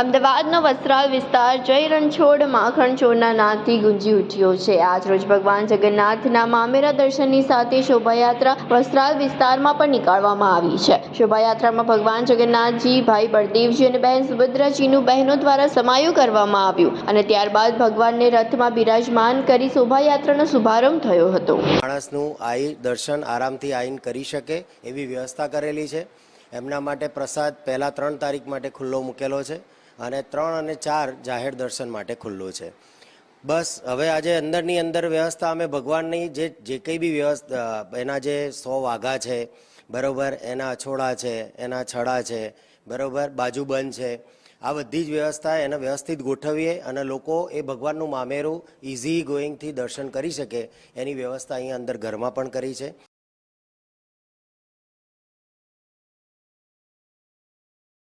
અમદાવાદનો વસ્ત્રાલ વિસ્તાર જય રણછોડ માખણ ચોરના નાદથી ગુંજી ઉઠ્યો છે. આજરોજ ભગવાન જગન્નાથના મામેરા દર્શનની સાથે શોભાયાત્રા વસ્ત્રાલ વિસ્તારમાં પણ નીકાળવામાં આવી છે. શોભાયાત્રામાં ભગવાન જગન્નાથજી, ભાઈ બળદેવજી અને બહેન સુભદ્રાજીનું બહેનો દ્વારા સમાયું કરવામાં આવ્યું અને ત્યારબાદ ભગવાનને રથમાં બિરાજમાન કરી શોભાયાત્રાનો શુભારંભ થયો હતો. માણસનું આઈ દર્શન આરામથી આવીને કરી શકે એવી વ્યવસ્થા કરેલી છે. એમના માટે પ્રસાદ પહેલાં ત્રણ તારીખ માટે ખુલ્લો મૂકેલો છે. અને ત્રણ અને ચાર જાહેર દર્શન માટે ખુલ્લું છે. બસ, હવે આજે અંદરની અંદર વ્યવસ્થા અમે ભગવાનની જે જે કંઈ બી વ્યવસ્થા એના જે સો વાઘા છે, બરોબર, એના અછોડા છે, એના છડા છે, બરોબર બાજુબંધ છે, આ બધી જ વ્યવસ્થા એને વ્યવસ્થિત ગોઠવીએ અને લોકો એ ભગવાનનું મામેરું ઇઝી ગોઈંગથી દર્શન કરી શકે એની વ્યવસ્થા અહીંયા અંદર ઘરમાં પણ કરી છે.